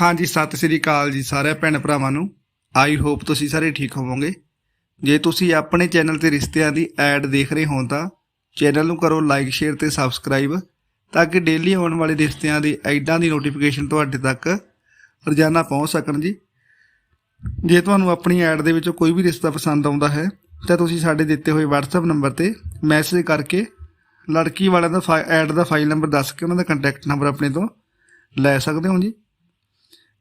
ਹਾਂਜੀ, ਸਤਿ ਸ੍ਰੀ ਅਕਾਲ ਜੀ ਸਾਰੇ ਭੈਣ ਭਰਾਵਾਂ ਨੂੰ। ਆਈ ਹੋਪ ਤੁਸੀਂ ਸਾਰੇ ਠੀਕ ਹੋਵੋਗੇ। ਜੇ ਤੁਸੀਂ ਆਪਣੇ ਚੈਨਲ ਤੇ ਰਿਸ਼ਤਿਆਂ ਦੀ ਐਡ ਦੇਖ ਰਹੇ ਹੋ ਤਾਂ ਚੈਨਲ ਨੂੰ ਕਰੋ ਲਾਈਕ ਸ਼ੇਅਰ ਤੇ ਸਬਸਕ੍ਰਾਈਬ ਤਾਂ ਕਿ ਡੇਲੀ ਆਉਣ ਵਾਲੇ ਰਿਸ਼ਤਿਆਂ ਦੀ ਐਡਾਂ ਦੀ ਨੋਟੀਫਿਕੇਸ਼ਨ ਤੁਹਾਡੇ ਤੱਕ ਰੋਜ਼ਾਨਾ ਪਹੁੰਚ ਸਕਣ ਜੀ। ਜੇ ਤੁਹਾਨੂੰ ਆਪਣੀ ਐਡ ਦੇ ਵਿੱਚੋਂ ਕੋਈ ਵੀ ਰਿਸ਼ਤਾ ਪਸੰਦ ਆਉਂਦਾ ਹੈ ਤਾਂ ਤੁਸੀਂ ਸਾਡੇ ਦਿੱਤੇ ਹੋਏ WhatsApp ਨੰਬਰ ਤੇ ਮੈਸੇਜ ਕਰਕੇ ਲੜਕੀ ਵਾਲਿਆਂ ਦਾ ਐਡ ਦਾ ਫਾਈਲ ਨੰਬਰ ਦੱਸ ਕੇ ਉਹਨਾਂ ਦਾ ਕੰਟੈਕਟ ਨੰਬਰ ਆਪਣੇ ਤੋਂ ਲੈ ਸਕਦੇ ਹੋ ਜੀ।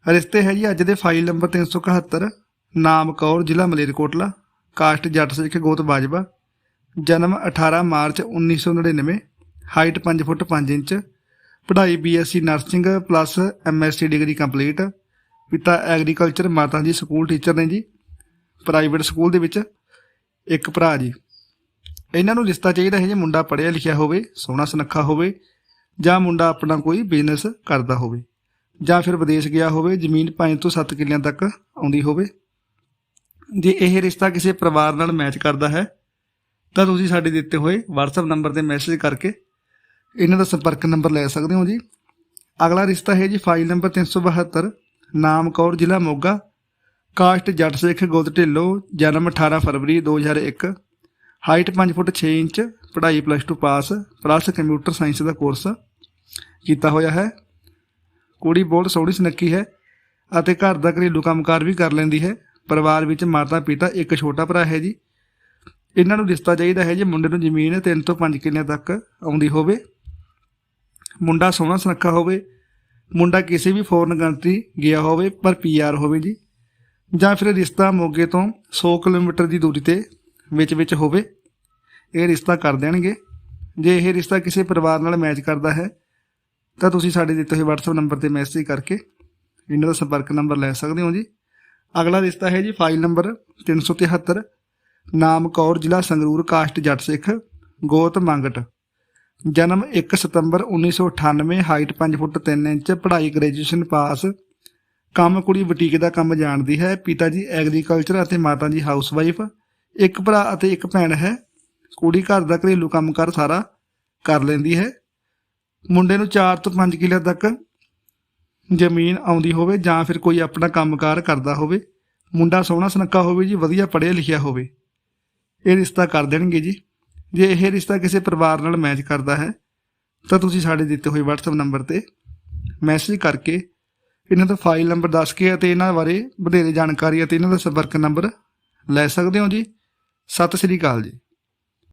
ਰਿਸ਼ਤੇ ਹੈ ਜੀ ਅੱਜ ਦੇ ਫਾਈਲ ਨੰਬਰ 371 ਨਾਮ ਕੌਰ, ਜ਼ਿਲ੍ਹਾ ਮਲੇਰਕੋਟਲਾ, ਕਾਸਟ ਜੱਟ ਸਿੱਖ ਗੋਤ ਬਾਜਵਾ, ਜਨਮ 18 ਮਾਰਚ 1999 ਹਾਈਟ 5 ਫੁੱਟ 5 ਇੰਚ, ਪੜ੍ਹਾਈ BSc nursing plus MSc degree complete, ਪਿਤਾ ਐਗਰੀਕਲਚਰ, ਮਾਤਾ ਜੀ ਸਕੂਲ ਟੀਚਰ ਨੇ ਜੀ, ਪ੍ਰਾਈਵੇਟ ਸਕੂਲ ਦੇ ਵਿੱਚ ਇੱਕ ਭਰਾ ਜੀ। ਇਹਨਾਂ ਨੂੰ ਰਿਸ਼ਤਾ ਚਾਹੀਦਾ ਹੈ ਜੇ ਮੁੰਡਾ ਪੜ੍ਹਿਆ ਲਿਖਿਆ ਹੋਵੇ, ਸੋਹਣਾ ਸੁਨੱਖਾ ਹੋਵੇ ਜਾਂ ਮੁੰਡਾ ਆਪਣਾ ਕੋਈ ਬਿਜ਼ਨਸ ਕਰਦਾ ਹੋਵੇ। ਜਾਂ ਫਿਰ ਵਿਦੇਸ਼ ਗਿਆ ਹੋਵੇ, ਜ਼ਮੀਨ 5 ਤੋਂ 7 ਕਿੱਲਿਆਂ ਤੱਕ ਆਉਂਦੀ ਹੋਵੇ। ਜੇ ਇਹ ਰਿਸ਼ਤਾ ਕਿਸੇ ਪਰਿਵਾਰ ਨਾਲ ਮੈਚ ਕਰਦਾ ਹੈ, ਤਾਂ ਤੁਸੀਂ ਸਾਡੇ ਦਿੱਤੇ ਹੋਏ WhatsApp ਨੰਬਰ ਤੇ ਮੈਸੇਜ ਕਰਕੇ ਇਹਨਾਂ ਦਾ ਸੰਪਰਕ ਨੰਬਰ ਲੈ ਸਕਦੇ ਹੋ ਜੀ। ਅਗਲਾ ਰਿਸ਼ਤਾ ਹੈ ਜੀ ਫਾਈਲ ਨੰਬਰ 372 ਨਾਮ ਕੌਰ ਜ਼ਿਲ੍ਹਾ ਮੋਗਾ। ਕਾਸਟ ਜੱਟ ਸਿੱਖ ਗੁੱਤ ਢਿੱਲੋਂ, ਜਨਮ 18 ਫਰਵਰੀ 2001 ਹਾਈਟ 5 ਫੁੱਟ 6 ਇੰਚ, ਪੜ੍ਹਾਈ plus 2 pass plus computer science ਦਾ ਕੋਰਸ ਕੀਤਾ ਹੋਇਆ ਹੈ। ਕੁੜੀ ਬਹੁਤ ਸੋਹਣੀ ਸੁਨੱਖੀ ਹੈ ਅਤੇ ਘਰ ਦਾ ਘਰੇਲੂ ਕੰਮਕਾਰ ਵੀ ਕਰ ਲੈਂਦੀ ਹੈ। ਪਰਿਵਾਰ ਵਿੱਚ ਮਾਤਾ ਪਿਤਾ ਇੱਕ ਛੋਟਾ ਭਰਾ ਹੈ ਜੀ। ਇਹਨਾਂ ਨੂੰ ਰਿਸ਼ਤਾ ਚਾਹੀਦਾ ਹੈ ਜੇ ਮੁੰਡੇ ਨੂੰ ਜ਼ਮੀਨ 3 ਤੋਂ 5 ਕਿੱਲਿਆਂ ਤੱਕ ਆਉਂਦੀ ਹੋਵੇ। ਮੁੰਡਾ ਸੋਹਣਾ ਸੁਨੱਖਾ ਹੋਵੇ। ਮੁੰਡਾ ਕਿਸੇ ਵੀ ਫੋਰਨ ਕੰਟਰੀ ਗਿਆ ਹੋਵੇ ਪਰ ਪੀਆਰ ਹੋਵੇ ਜੀ। ਜਾਂ ਫਿਰ ਰਿਸ਼ਤਾ ਮੋਗੇ ਤੋਂ 100 ਕਿਲੋਮੀਟਰ ਦੀ ਦੂਰੀ ਤੇ ਵਿੱਚ ਵਿੱਚ ਹੋਵੇ। ਇਹ ਰਿਸ਼ਤਾ ਕਰ ਦੇਣਗੇ। ਜੇ ਇਹ ਰਿਸ਼ਤਾ ਕਿਸੇ ਪਰਿਵਾਰ ਨਾਲ ਮੈਚ ਕਰਦਾ ਹੈ ਤਾਂ ਤੁਸੀਂ ਸਾਡੇ ਦਿੱਤੇ ਹੋਏ WhatsApp ਨੰਬਰ ਤੇ ਮੈਸੇਜ ਕਰਕੇ ਇਹਨਾਂ ਦਾ ਸੰਪਰਕ ਨੰਬਰ ਲੈ ਸਕਦੇ ਹੋ ਜੀ। ਅਗਲਾ ਰਿਸ਼ਤਾ ਹੈ ਜੀ ਫਾਈਲ ਨੰਬਰ 373 ਨਾਮ ਕੌਰ, ਜ਼ਿਲ੍ਹਾ ਸੰਗਰੂਰ, ਕਾਸਟ ਜੱਟ ਸਿੱਖ, ਗੋਤ ਮੰਗਟ। ਜਨਮ 1 ਸਤੰਬਰ 1998 ਹਾਈਟ 5 ਫੁੱਟ 3 ਇੰਚ, ਪੜ੍ਹਾਈ ਗ੍ਰੈਜੂਏਸ਼ਨ ਪਾਸ ਕੰਮ ਕੁੜੀ ਬੁਟੀਕ ਦਾ ਕੰਮ ਜਾਣਦੀ ਹੈ। ਪਿਤਾ ਜੀ ਐਗਰੀਕਲਚਰ ਅਤੇ ਮਾਤਾ ਜੀ ਹਾਊਸਵਾਈਫ ਇੱਕ ਭਰਾ ਅਤੇ ਇੱਕ ਭੈਣ ਹੈ। ਕੁੜੀ ਘਰ ਦਾ ਘਰੇਲੂ ਕੰਮਕਾਰ ਸਾਰਾ ਕਰ ਲੈਂਦੀ ਹੈ। ਮੁੰਡੇ ਨੂੰ 4 ਤੋਂ 5 ਕਿੱਲੇ ਤੱਕ ਜ਼ਮੀਨ ਆਉਂਦੀ ਹੋਵੇ ਜਾਂ ਫਿਰ ਕੋਈ ਆਪਣਾ ਕੰਮਕਾਰ ਕਰਦਾ ਹੋਵੇ, ਮੁੰਡਾ ਸੋਹਣਾ ਸੁਨੱਖਾ ਹੋਵੇ ਜੀ, ਵਧੀਆ ਪੜ੍ਹਿਆ ਲਿਖਿਆ ਹੋਵੇ, ਇਹ ਰਿਸ਼ਤਾ ਕਰ ਦੇਣਗੇ ਜੀ। ਜੇ ਇਹ ਰਿਸ਼ਤਾ ਕਿਸੇ ਪਰਿਵਾਰ ਨਾਲ ਮੈਚ ਕਰਦਾ ਹੈ, ਤਾਂ ਤੁਸੀਂ ਸਾਡੇ ਦਿੱਤੇ ਹੋਏ WhatsApp ਨੰਬਰ ਤੇ ਮੈਸੇਜ ਕਰਕੇ ਇਹਨਾਂ ਦਾ ਫਾਈਲ ਨੰਬਰ ਦੱਸ ਕੇ ਅਤੇ ਇਹਨਾਂ ਬਾਰੇ ਵਧੇਰੇ ਜਾਣਕਾਰੀ ਅਤੇ ਇਹਨਾਂ ਦਾ ਸੰਪਰਕ ਨੰਬਰ ਲੈ ਸਕਦੇ ਹੋ ਜੀ। ਸਤਿ ਸ੍ਰੀ ਅਕਾਲ ਜੀ।